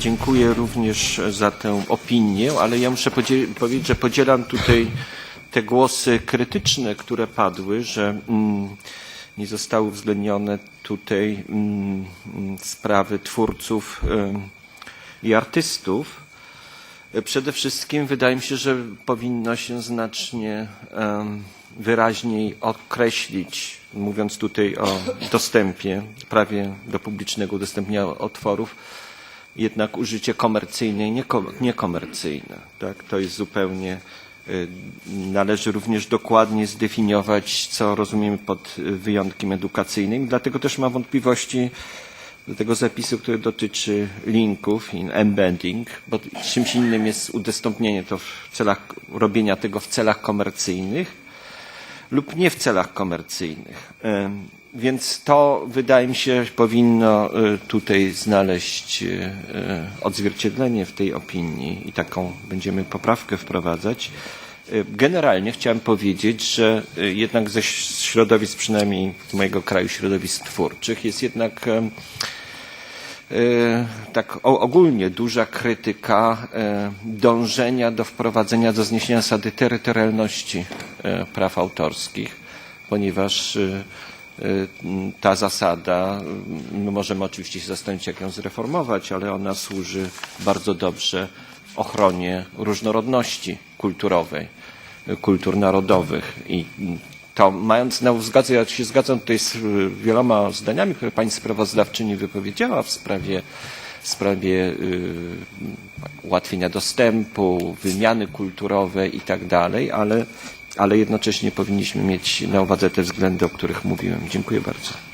Dziękuję również za tę opinię, ale ja muszę powiedzieć, że podzielam tutaj te głosy krytyczne, które padły, że mm, nie zostały uwzględnione tutaj mm, sprawy twórców em, i artystów. Przede wszystkim wydaje mi się, że powinno się znacznie wyraźniej określić, mówiąc tutaj o dostępie, prawie do publicznego udostępnienia otworów, jednak użycie komercyjne i nieko- niekomercyjne. Tak? To jest zupełnie, y, należy również dokładnie zdefiniować, co rozumiemy pod y, wyjątkiem edukacyjnym. Dlatego też mam wątpliwości do tego zapisu, który dotyczy linków i embedding, bo czymś innym jest udostępnienie to w celach, robienia tego w celach komercyjnych lub nie w celach komercyjnych. Więc to wydaje mi się powinno y, tutaj znaleźć y, y, odzwierciedlenie w tej opinii i taką będziemy poprawkę wprowadzać. Generalnie chciałem powiedzieć, że jednak ze środowisk, przynajmniej mojego kraju środowisk twórczych, jest jednak tak ogólnie duża krytyka dążenia do wprowadzenia, do zniesienia zasady terytorialności praw autorskich, ponieważ ta zasada, my możemy oczywiście się zastanowić, jak ją zreformować, ale ona służy bardzo dobrze ochronie różnorodności kulturowej, e, kultur narodowych. I to mając na uwadze, ja się zgadzam tutaj z y, wieloma zdaniami, które pani sprawozdawczyni wypowiedziała w sprawie, w sprawie y, ułatwienia dostępu, wymiany kulturowej i tak dalej, ale, ale jednocześnie powinniśmy mieć na uwadze te względy, o których mówiłem. Dziękuję bardzo.